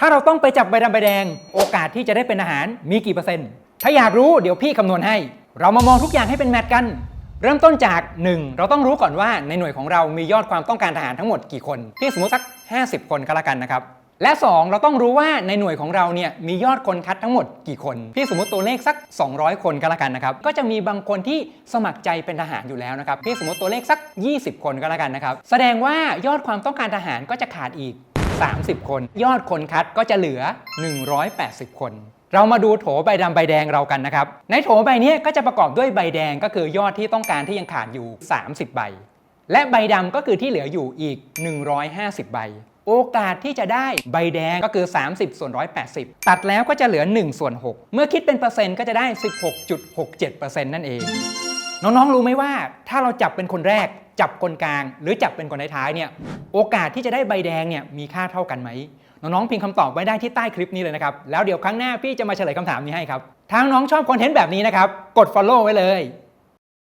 ถ้าเราต้องไปจับใบดำใบแดง โอกาสที่จะได้เป็นอาหารมีกี่เปอร์เซ็นต์ ถ้าอยากรู้เดี๋ยวพี่คำนวณให้ เรามามองทุกอย่างให้เป็นแมทกัน เริ่มต้นจาก 1 เราต้องรู้ก่อนว่าในหน่วยของเรามียอดความต้องการทหารทั้งหมดกี่คนพี่สมมติสัก 50 คนก็แล้วกันนะครับและ 2 เราต้องรู้ว่าในหน่วยของเราเนี่ยมียอดคนคัดทั้งหมดกี่คน พี่สมมติตัวเลขสัก 200 คนก็แล้วกันนะครับ ก็จะมีบางคนที่สมัครใจเป็นทหารอยู่แล้วนะครับ พี่สมมติตัวเลขสัก 20 คนก็แล้วกันนะครับ แสดงว่ายอดความต้องการทหารก็จะขาดอีก 30 คน ยอดคนคัดก็จะเหลือ 180 คน เรามาดูโถใบดำใบแดงเรากันนะครับ ในโถใบนี้ก็จะประกอบด้วยใบแดงก็คือยอดที่ต้องการที่ยังขาดอยู่ 30 ใบ และใบดำก็คือที่เหลืออยู่อีก 150 ใบ โอกาสที่จะได้ใบแดงก็คือ 30 ส่วน 180 ตัดแล้วก็จะเหลือ 1 ส่วน 6 เมื่อคิดเป็นเปอร์เซ็นต์ก็จะได้ 16.67%นั่นเอง น้องๆรู้ไหมว่าถ้าเราจับเป็นคนแรก จับคนกลาง หรือจับเป็นคนท้ายๆเนี่ยโอกาสที่จะได้ใบแดงเนี่ยมีค่าเท่ากันไหมน้องๆพิมพ์คำตอบไว้ได้ที่ใต้คลิปนี้เลยนะครับ แล้วเดี๋ยวครั้งหน้าพี่จะมาเฉลยคำถามนี้ให้ครับทางน้องชอบคอนเทนต์แบบนี้นะครับ กด follow ไว้เลย